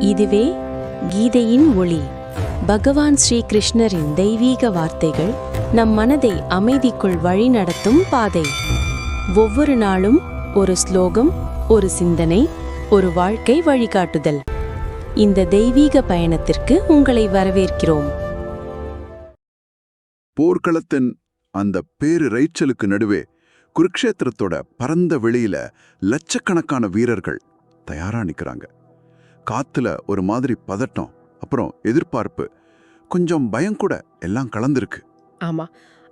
இதுவே கீதையின் ஒளி. பகவான் ஸ்ரீ கிருஷ்ணரின் தெய்வீக வார்த்தைகள் நம் மனதை அமைதிக்குள் வழிநடத்தும் பாதை. ஒவ்வொரு நாளும் ஒரு ஸ்லோகம் ஒரு சிந்தனை ஒரு வாழ்க்கை வழிகாட்டுதல். இந்த தெய்வீக பயணத்திற்கு உங்களை வரவேற்கிறோம். போர்க்களத்தின் அந்த பேரு ரைச்சலுக்கு நடுவே குருக்ஷேத்திரத்தோட பரந்த வெளியில லட்சக்கணக்கான வீரர்கள் தயாரா நிற்கிறாங்க காத்துல ஒரு மாதிரி பதட்டம் அப்புறம் எதிர்பார்ப்பு கொஞ்சம் பயம் கூட எல்லாம் கலந்திருக்கு. ஆமா.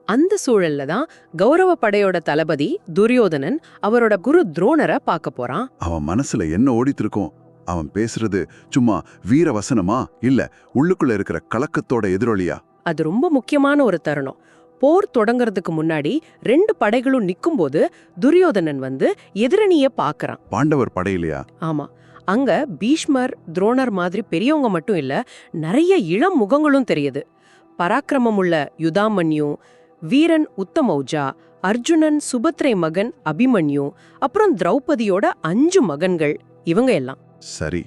அந்த சூழல்ல தான் கௌரவ படையோட தளபதி துரியோதனன் அவரோட குரு துரோணரை பார்க்க போறான். அவன் மனசுல என்ன ஓடிட்டு இருக்கும் அவன் பேசுறது சும்மா வீர வசனமா இல்ல உள்ளுக்குள்ள இருக்கிற கலக்கத்தோட எதிரொலியா? அது ரொம்ப முக்கியமான ஒரு தருணம். போர் தொடங்கறதுக்கு முன்னாடி ரெண்டு படைகளும் நிக்கும்போது துரியோதனன் வந்து எதிரணிய பார்க்கறான். பாண்டவர் படையிலையா ஆமா. அங்க பீஷ்மர் துரோணர் மாதிரி பெரியவங்க மட்டும் இல்ல நிறைய இளம் முகங்களும் தெரியுது. பராக்கிரமமுள்ள யுதாமன்யு வீரன் உத்தமௌஜா அர்ஜுனன் சுபத்ரை மகன் அபிமன்யு அப்புறம் திரௌபதியோட அஞ்சு மகன்கள் இவங்க எல்லாம். சரி.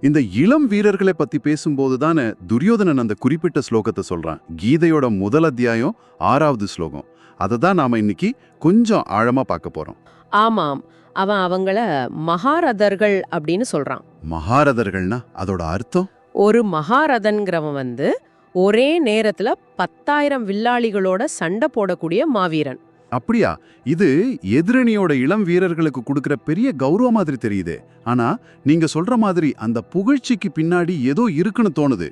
இந்த இளம் வீரர்களை பத்தி பேசும்போது தானே துரியோதனன் அந்த குறிப்பிட்ட ஸ்லோகத்தை சொல்றான். கீதையோட முதல் அத்தியாயம் ஆறாவது ஸ்லோகம். அதை தான் நாம இன்னைக்கு கொஞ்சம் ஆழமா பார்க்க போறோம். ஆமாம் அவன் அவங்கள மகாரதர்கள் அப்படின்னு சொல்றான். மகாரதர்கள்னா அதோட அர்த்தம்? ஒரு மகாரதன்கிறவன் வந்து ஒரே நேரத்துல பத்தாயிரம் வில்லாளிகளோட சண்டை போடக்கூடிய மாவீரன். அப்படியா? இது எதிரணியோட இளம் வீரர்களுக்கு கொடுக்கிற பெரிய கௌரவம் மாதிரி தெரியுதே. ஆனா நீங்க சொல்ற மாதிரி அந்த புகழ்ச்சிக்கு பின்னாடி ஏதோ இருக்குன்னு தோணுது.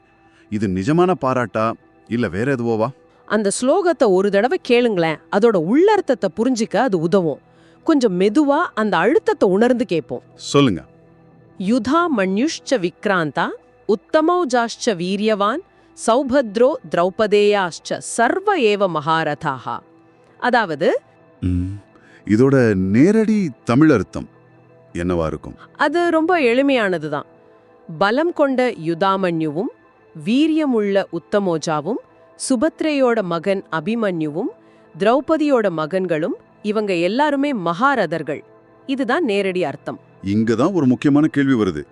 இது நிஜமான பாராட்டா? இல்ல வேற எதுவோவா அந்த ஸ்லோகத்தை ஒரு தடவை கேளுங்களேன். அதோட உள்ளர்த்தத்தை புரிஞ்சிக்க அது உதவும். கொஞ்சம் மெதுவா அந்த அழுத்தத்தை உணர்ந்து கேட்போம். சொல்லுங்க. யுதா மன்யுஷ்ச விக்ராந்தா உத்தமௌஜாஷ்ச வீரியவான் சௌபத்ரோ திரௌபதேயாஷ்ச சர்வ ஏவ மகாரதாஹா. அதாவது இதோட நேரடி தமிழ் அர்த்தம் என்னவா இருக்கும்? அது ரொம்ப எளிமையானதுதான். பலம் கொண்ட யுதாமன்யுவும் வீரியமுள்ள உத்தமோஜாவும் சுபத்ரையோட மகன் அபிமன்யுவும் திரௌபதியோட மகன்களும் இவங்க எல்லாருமே மகாரதர்கள். இதுதான் நேரடி அர்த்தம். இங்க தான் ஒரு முக்கியமான கேள்வி வருது.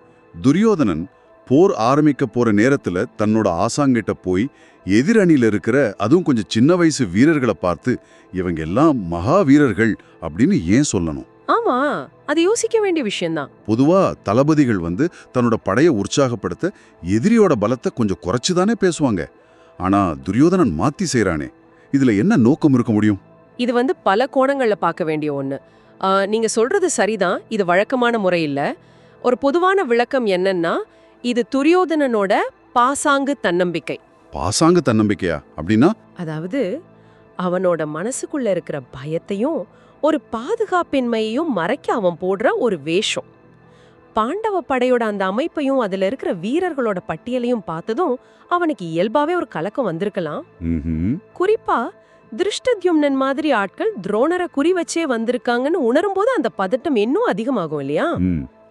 துரியோதனன் போர் ஆரம்பிக்க போற நேரத்துல தன்னோட ஆசாங்கிட்ட போய் எதிரணியில இருக்கிற அதுவும் கொஞ்சம் சின்ன வயசு வீரர்களை பார்த்து இவங்க எல்லாம் மகா வீரர்கள் அப்படின்னு ஏன் சொல்லணும்? ஆமா அது யோசிக்க வேண்டிய விஷயம்தான். பொதுவா தளபதிகள் வந்து தன்னோட படையை உற்சாகப்படுத்த எதிரியோட பலத்தை கொஞ்சம் குறைச்சு தானே பேசுவாங்க. ஆனா துரியோதனன் மாத்தி செய்றானே. இதுல என்ன நோக்கம் இருக்க முடியும்? இது வந்து பல கோணங்கள்ல பார்க்க வேண்டிய ஒண்ணு. ஆ, நீங்க சொல்றது சரிதான். இது வழக்கமான முறை இல்ல. ஒரு பொதுவான விளக்கம் என்னன்னா இது துரியோதனனோட பாசாங்கு தன்னம்பிக்கை. பாசாங்கு தன்னம்பிக்கையா? அப்படின்னா? அதாவது அவனோட மனசுக்குள்ள இருக்கிற பயத்தையும் ஒரு பாதுகாப்பின்மையையும் மறைக்க அவன் போடுற ஒரு வேஷம். பாண்டவ படையோட அந்த அமைப்பையும் அதுல இருக்கிற வீரர்களோட பட்டியலையும் பார்த்ததும் அவனுக்கு இயல்பாவே ஒரு கலக்கம் வந்திருக்கலாம். குறிப்பா திருஷ்டத்யும்னன் மாதிரி ஆட்கள் துரோணரை குறி வச்சே வந்திருக்காங்கன்னு உணரும்போது அந்த பதட்டம் இன்னும் அதிகமாகும் இல்லையா.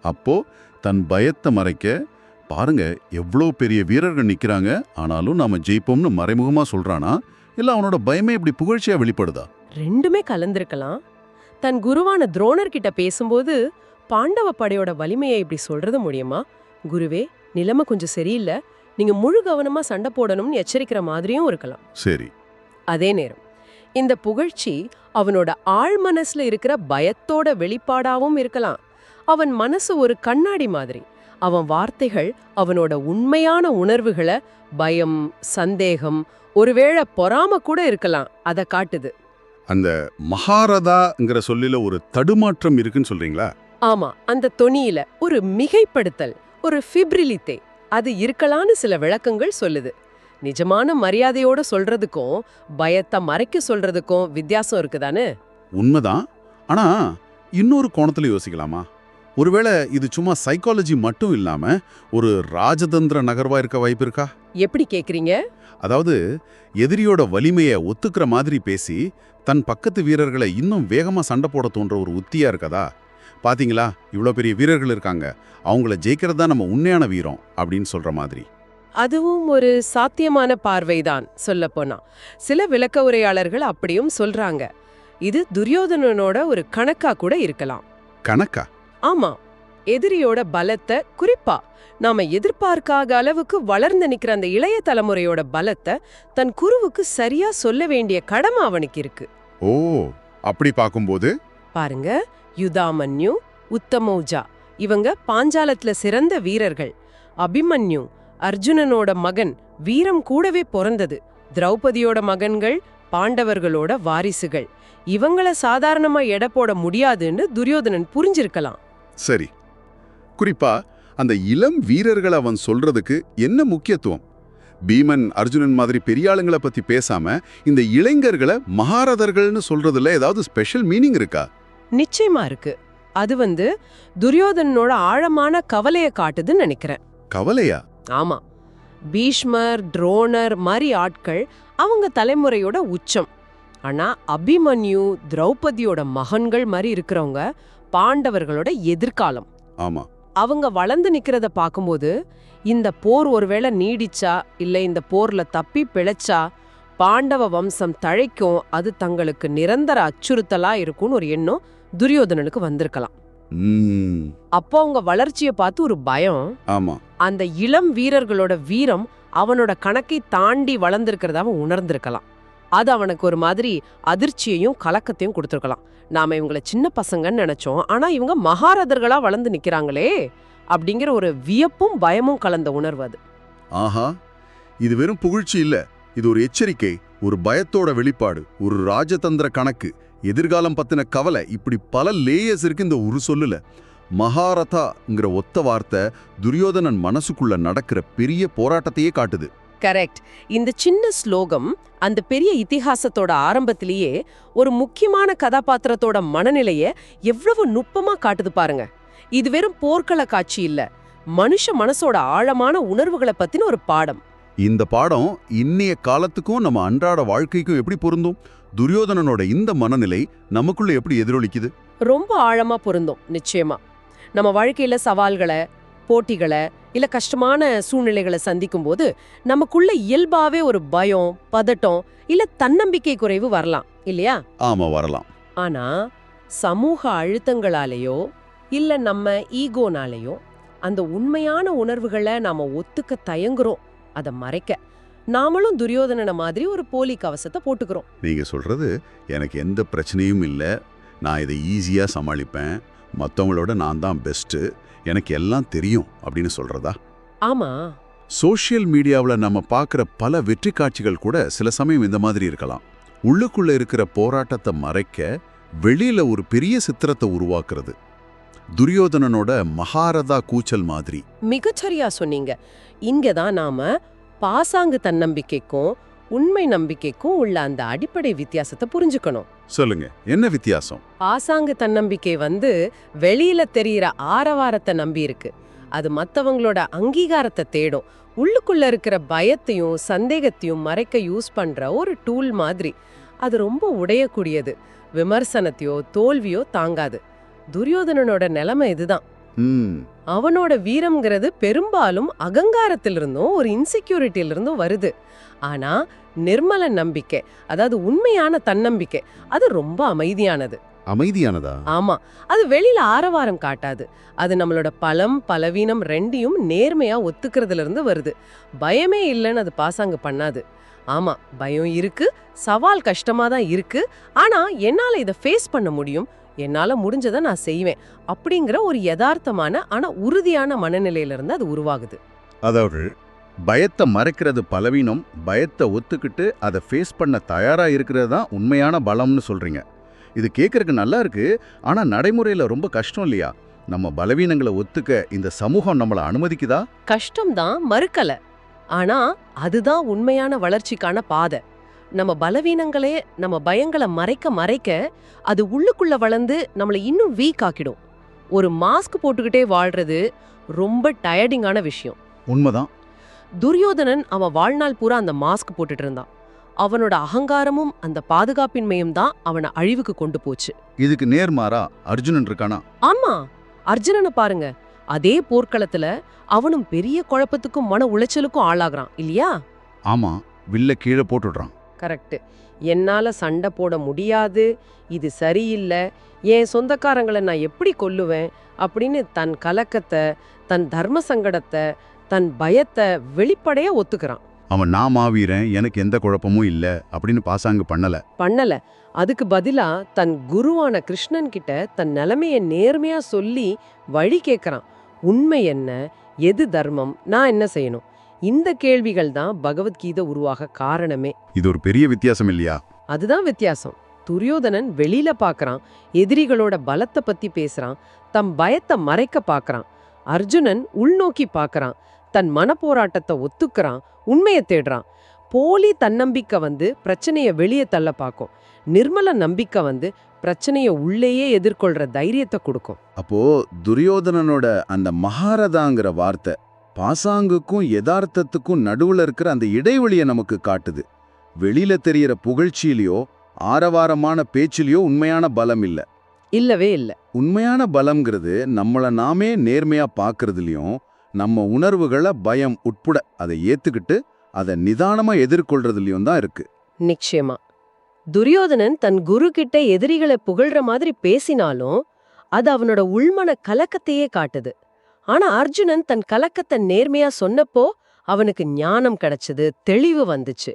அப்போ தன் பயத்தை மறைக்க பாருங்க எவ்வளோ பெரிய வீரர்கள் நிக்கிறாங்க. ஆனாலும் நாம ஜெயிப்போம்னு மறைமுகமா சொல்றானா? இல்ல அவனோட பயமே இப்படி புகழ்ச்சியா வெளிப்படுதா? ரெண்டுமே கலந்திருக்கலாம். தன் குருவான துரோணர் கிட்ட பேசும்போது பாண்டவ படையோட வலிமையை இப்படி சொல்றது முடியுமா குருவே நிலைமை கொஞ்சம் சரியில்லை. நீங்க முழு கவனமா சண்டை போடணும்னு எச்சரிக்கிற மாதிரியும் இருக்கலாம். சரி. அதே நேரம். இந்த புகழ்ச்சி அவனோட ஆழ் மனசுல இருக்கிற பயத்தோட வெளிப்பாடாவும் இருக்கலாம். அவன் மனசு ஒரு கண்ணாடி மாதிரி. அவன் வார்த்தைகள் அவனோட உண்மையான உணர்வுகளை பயம் சந்தேகம் ஒருவேளை பொறாம கூட இருக்கலாம் அத காட்டுது. அந்த மகாரதாங்கிற சொல்லில ஒரு தடுமாற்றம் இருக்குன்னு சொல்றீங்களா? ஆமா அந்த தொனியில ஒரு மிகைப்படுத்தல் ஒரு ஃபிப்ரிலித்தே அது இருக்கலான்னு சில விளக்கங்கள் சொல்லுது. நிஜமான மரியாதையோட சொல்றதுக்கும் பயத்தை மறைக்க சொல்றதுக்கும் வித்தியாசம் இருக்குதானே? உண்மைதான். ஆனா இன்னொரு கோணத்துல யோசிக்கலாமா? ஒருவேளை இது சும்மா சைக்காலஜி மட்டும் இல்லாம ஒரு ராஜதந்திர நகர்வா இருக்க வாய்ப்பு இருக்கா? எப்படி கேக்குறீங்க? அதாவது எதிரியோட வலிமையை ஒத்துக்கிற மாதிரி பேசி தன் பக்கத்து வீரர்களை இன்னும் வேகமா சண்டை போட தோன்ற ஒரு உத்தியா இருக்கதா? பாத்தீங்களா? இவ்வளோ பெரிய வீரர்கள் இருக்காங்க. அவங்கள ஜெயிக்கிறது தான் நம்ம உண்மையான வீரம் அப்படின்னு சொல்ற மாதிரி. அதுவும் ஒரு சாத்தியமான பார்வைதான் சொல்லப்போனா. சில விளக்க உரையாளர்கள் அப்படியும் சொல்றாங்க. இது துரியோதனனோட ஒரு கணக்கா கூட இருக்கலாம். கணக்கா? ஆமா. எதிரியோட பலத்தை குறிப்பா. நாம எதிர்பார்க்காத அளவுக்கு வளர்ந்து நிக்கிற அந்த இளைய தலைமுறையோட பலத்தை தன் குருவுக்கு சரியா சொல்ல வேண்டிய கடமை அவனுக்கு இருக்கு. ஓ அப்படி பார்க்கும்போது? பாருங்க. யுதாமன்யு உத்தமௌஜா இவங்க பாஞ்சாலத்துல சிறந்த வீரர்கள். அபிமன்யு அர்ஜுனனோட மகன் வீரம் கூடவே பிறந்தது. திரௌபதியோட மகன்கள் பாண்டவர்களோட வாரிசுகள். இவங்கள சாதாரணமா எடை போட முடியாதுன்னு துரியோதனன் புரிஞ்சிருக்கலாம். சரி. குறிப்பா அந்த இளம் வீரர்கள் அவன் சொல்றதுக்கு என்ன முக்கியத்துவம்? பீமன் அர்ஜுனன் மாதிரி பெரிய ஆளுங்களை பத்தி பேசாம இந்த இளைஞர்களை மகாரதர்கள்னு சொல்றதுல ஏதாவது ஸ்பெஷல் மீனிங் இருக்கா? நிச்சயமா இருக்கு. அது வந்து துரியோதனனோட ஆழமான கவலைய காட்டுதுன்னு நினைக்கிறேன். கவலையா? ஆமா. பீஷ்மர் துரோணர் மாதிரி ஆட்கள் அவங்க தலைமுறையோட உச்சம். ஆனா அபிமன்யு திரௌபதியோட மகன்கள் மாதிரி இருக்கிறவங்க பாண்டவர்களோட எதிர்காலம். ஆமா. அவங்க வளர்ந்து நிக்கிறத பார்க்கும்போது இந்த போர் ஒருவேளை நீடிச்சா இல்ல இந்த போர்ல தப்பி பிழைச்சா பாண்டவ வம்சம் தழைக்கும் அது தங்களுக்கு நிரந்தர அச்சுறுத்தலா இருக்கும்னு ஒரு எண்ணம் துரியோதனனுக்கு வந்திருக்கலாம். அப்போ அவங்க வளர்ச்சிய பார்த்து ஒரு பயம். ஆமா. அந்த இளம் வீரர்களோட வீரம் அவனோட கணக்கை தாண்டி வளர்ந்திருக்கிறத அவன் உணர்ந்திருக்கலாம். அது அவனுக்கு ஒரு மாதிரி அதிர்ச்சியையும் கலக்கத்தையும் கொடுத்துருக்கலாம். நாம் இவங்களை சின்ன பசங்கன்னு நினைச்சோம். ஆனால் இவங்க மகாரதர்களா வளர்ந்து நிற்கிறாங்களே அப்படிங்கிற ஒரு வியப்பும் பயமும் கலந்த உணர்வு அது. ஆஹா இது வெறும் புகழ்ச்சி இல்லை. இது ஒரு எச்சரிக்கை ஒரு பயத்தோட வெளிப்பாடு ஒரு ராஜதந்திர கணக்கு. எதிர்காலம் பத்தின கவலை இப்படி பல லேயர்ஸ் இருக்கு இந்த ஒரு சொல்லுல. மகாரதாங்கிற ஒத்த வார்த்தை துரியோதனன் மனசுக்குள்ள நடக்கிற பெரிய போராட்டத்தையே காட்டுது. கரெக்ட் இந்த சின்ன ஸ்லோகம் அந்த பெரிய இதிகாசத்தோட ஆரம்பத்திலேயே ஒரு முக்கியமான கதாபாத்திரத்தோட மனநிலைய எவ்வளவு நுட்பமா காட்டுது பாருங்க. இது வெறும் போர்க்கள காட்சி இல்ல. மனுஷ மனசோட ஆழமான உணர்வுகளை பத்தின ஒரு பாடம். இந்த பாடம் இன்னைய காலத்துக்கும் நம்ம அன்றாட வாழ்க்கைக்கும் எப்படி பொருந்தும்? துரியோதனனோட இந்த மனநிலை நமக்குள்ள எப்படி எதிரொலிக்குது? ரொம்ப ஆழமா பொருந்தும் நிச்சயமா. நம்ம வாழ்க்கையில சவால்களை போட்டிகளை இல்ல கஷ்டமான சூழ்நிலைகளை சந்திக்கும் போது நமக்குள்ள இயல்பாவே ஒரு பயம் பதட்டம் இல்ல தன்னம்பிக்கை குறைவு வரலாம் இல்லையா? ஆமா வரலாம். ஆனா சமூக அழுத்தங்களாலேயோ இல்ல நம்ம ஈகோனாலேயோ அந்த உண்மையான உணர்வுகளை நாம ஒத்துக்க தயங்குறோம். அதை மறைக்க. நாமளும் துரியோதனன மாதிரி ஒரு போலி கவசத்தை போட்டுக்கிறோம். நீங்க சொல்றது எனக்கு எந்த பிரச்சனையும் இல்லை. நான் இதை ஈஸியா சமாளிப்பேன். மற்றவங்களோட நான் தான் பெஸ்ட்டு எனக்கு எல்லாம் தெரியும் அப்படின்னு சொல்றதா? ஆமா. சோஷியல் மீடியாவில் நம்ம பார்க்குற பல வெற்றி காட்சிகள் கூட சில சமயம் இந்த மாதிரி இருக்கலாம். உள்ளுக்குள்ள இருக்கிற போராட்டத்தை மறைக்க வெளியில ஒரு பெரிய சித்திரத்தை உருவாக்குறது. துரியோதனனோட மகாரதா கூச்சல் மாதிரி. மிகச்சரியா சொன்னீங்க. இங்கதான் நாம பாசாங்கு தன்னம்பிக்கைக்கும் உண்மை நம்பிக்கைக்கும் உள்ள அந்த அடிப்படை வித்தியாசத்தை புரிஞ்சுக்கணும். சொல்லுங்க என்ன வித்தியாசம்? பாசாங்கு தன்னம்பிக்கை வந்து வெளியில தெரியிற ஆரவாரத்தை நம்பி இருக்கு. அது மத்தவங்களோட அங்கீகாரத்தை தேடும். உள்ளுக்குள்ள இருக்கிற பயத்தையும் சந்தேகத்தையும் மறைக்க யூஸ் பண்ற ஒரு டூல் மாதிரி. அது ரொம்ப உடையக்கூடியது. விமர்சனத்தையோ தோல்வியோ தாங்காது. துரியோதனனோட நிலைமை இதுதான். அவனோட வீரம்ங்கிறது பெரும்பாலும் அகங்காரத்திலிருந்தும் ஒரு இன்செக்யூரிட்டியிலிருந்தும் வருது. ஆனா நிர்மல நம்பிக்கை அதாவது உண்மையான தன்னம்பிக்கை அது ரொம்ப அமைதியானது. அமைதியானதா? ஆமா அது வெளியில ஆரவாரம் காட்டாது. அது நம்மளோட பலம் பலவீனம் ரெண்டையும் நேர்மையா ஒத்துக்கிறதுல இருந்து வருது. பயமே இல்லைன்னு அது பாசாங்கு பண்ணாது. ஆமா பயம் இருக்கு சவால் கஷ்டமா தான் இருக்கு. ஆனா என்னால இதை ஃபேஸ் பண்ண முடியும்? என்னால முடிஞ்சதை நான் செய்வேன் அப்படிங்கிற ஒரு யதார்த்தமான ஆனா உறுதியான மனநிலையில இருந்து அது உருவாகுது. அதாவது பயத்தை மறைக்கிறது பலவீனம் பயத்தை ஒத்துக்கிட்டு அதை ஃபேஸ் பண்ண தயாரா இருக்கிறது தான் உண்மையான பலம்னு சொல்றீங்க. இது கேட்கறதுக்கு நல்லா இருக்கு ஆனா நடைமுறையில ரொம்ப கஷ்டம் இல்லையா? நம்ம பலவீனங்களை ஒத்துக்க இந்த சமூகம் நம்மளை அனுமதிக்குதா? கஷ்டம்தான் மறுக்கல. ஆனா அதுதான் உண்மையான வளர்ச்சிக்கான பாதை. நம்ம பலவீனங்களே நம்ம பயங்களை மறைக்க மறைக்க அது உள்ளுக்குள்ள வளர்ந்து நம்மளை இன்னும் வீக் ஆக்கிடும். ஒரு மாஸ்க் போட்டுக்கிட்டே வாழ்றது ரொம்ப டயர்டிங்கான விஷயம். உண்மைதான். துரியோதனன் அவன் வாழ்நாள் பூரா அந்த மாஸ்க் போட்டுட்டு இருந்தான். அவனோட அகங்காரமும் அந்த பாதுகாப்பின்மையும் தான் அவனை அழிவுக்கு கொண்டு போச்சு. இதுக்கு நேர்மாறா அர்ஜுனன் இருக்கானா? ஆமா. அர்ஜுனனை பாருங்க. அதே போர்க்களத்துல அவனும் பெரிய குழப்பத்துக்கும் மன உளைச்சலுக்கும் ஆளாகிறான் இல்லையா? ஆமா. வில்ல கீழே போட்டுடுறான். கரெக்ட். என்னால சண்டை போட முடியாது இது சரியில்லை என் சொந்தக்காரங்களை நான் எப்படி கொல்லுவேன் அப்படின்னு தன் கலக்கத்தை தன் தர்ம சங்கடத்தை தன் பயத்தை வெளிப்படையா ஒத்துக்கிறான். அவன் நான் மாவீரன் எனக்கு எந்த குழப்பமும் இல்ல அப்படின்னு பாசாங்கு பண்ணல. பண்ணல. அதுக்கு பதிலா தன் குருவான கிருஷ்ணன் கிட்ட தன் நிலைமைய நேர்மையா சொல்லி வழி கேட்கறான் உண்மை என்ன எது தர்மம் நான் என்ன செய்யணும்? இந்த கேள்விகள் தான் பகவத்கீதை உருவாக காரணமே. இது ஒரு பெரிய வித்தியாசம் இல்லையா? அதுதான் வித்தியாசம். துரியோதனன் வெளியில பார்க்கறான் எதிரிகளோட பலத்தை பத்தி பேசுறான் தம் பயத்தை மறைக்க பார்க்கறான் அர்ஜுனன் உள்நோக்கி பார்க்கறான் தன் மனப்போராட்டத்தை ஒத்துக்கறான் உண்மையை தேடுறான். போலி தன்னம்பிக்கை வந்து பிரச்சனைய வெளியே தள்ள பார்க்கும். நிர்மல நம்பிக்கை வந்து பிரச்சனைய உள்ளேயே எதிர்கொள்ற தைரியத்தை கொடுக்கும். அப்போ துரியோதனனோட அந்த மகாரதாங்கிற வார்த்தை பாசாங்குக்கும் யதார்த்தத்துக்கும் நடுவுல இருக்கிற அந்த இடைவெளியை நமக்கு காட்டுது. வெளியில தெரியற புகழ்ச்சியிலயோ ஆரவாரமான பேச்சிலையோ உண்மையான பலம் இல்ல. இல்லவே இல்ல. உண்மையான பலம்ங்கிறது நம்மள நாமே நேர்மையா பார்க்கறதுலயும் நம்ம உணர்வுகளை பயம் உட்பட அதை ஏத்துக்கிட்டு அதை நிதானமா எதிர்கொள்றதுலயும் தான் இருக்கு. நிச்சயமா. துரியோதனன் தன் குரு கிட்ட எதிரிகளை புகழ்ற மாதிரி பேசினாலும் அது அவனோட உள்மன கலக்கத்தையே காட்டுது. ஆனா அர்ஜுனன் தன் கலக்கத்தை நேர்மையா சொன்னப்போ அவனுக்கு ஞானம் கிடைச்சது தெளிவு வந்துச்சு.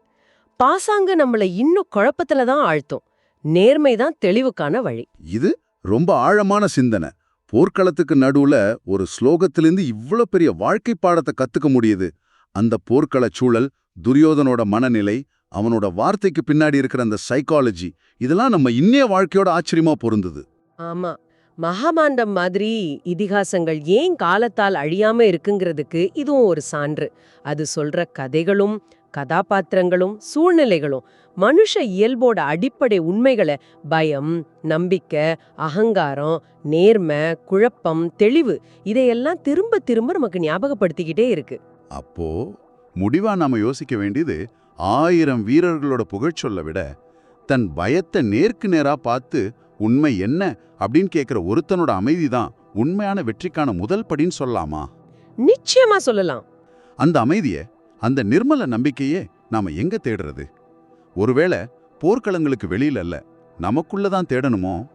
பாசாங்க நம்மள இன்னும் குழப்பத்துல தான் ஆழ்த்தும். நேர்மை தான் தெளிவுக்கான வழி. இது ரொம்ப ஆழமான சிந்தனை. போர்க்களத்துக்கு நடுவுல ஒரு ஸ்லோகத்திலிருந்து இவ்ளோ பெரிய வாழ்க்கை பாடத்தை கத்துக்க முடியுது. அந்த போர்க்களச் சூழல் துரியோதனோட மனநிலை அவனோட வார்த்தைக்கு பின்னாடி இருக்கிற அந்த சைக்காலஜி இதெல்லாம் நம்ம இன்னைய வாழ்க்கையோட ஆச்சரியமா பொருந்தது. ஆமா. மகாமாண்டம் மாதிரி இதிகாசங்கள் ஏன் காலத்தால் அழியாம இருக்குங்கிறதுக்கு இதுவும் ஒரு சான்று. அது சொல்ற கதைகளும் கதாபாத்திரங்களும் சூழ்நிலைகளும் மனுஷ இயல்போட அடிப்படை உண்மைகளை பயம் நம்பிக்கை அகங்காரம் நேர்மை குழப்பம் தெளிவு இதையெல்லாம் திரும்ப திரும்ப நமக்கு ஞாபகப்படுத்திக்கிட்டே இருக்கு. அப்போ முடிவா நாம யோசிக்க வேண்டியது ஆயிரம் வீரர்களோட புகழ்ச்சொல்ல விட தன் பயத்தை நேருக்கு நேரா பார்த்து உண்மை என்ன அப்படின்னு கேட்கிற ஒருத்தனோட அமைதிதான் உண்மையான வெற்றிக்கான முதல் படின்னு சொல்லலாமா? நிச்சயமா சொல்லலாம். அந்த அமைதிய அந்த நிர்மல நம்பிக்கையே நாம எங்க தேடுறது? ஒருவேளை போர்க்களங்களுக்கு வெளியில அல்ல நமக்குள்ள தான் தேடணுமோ?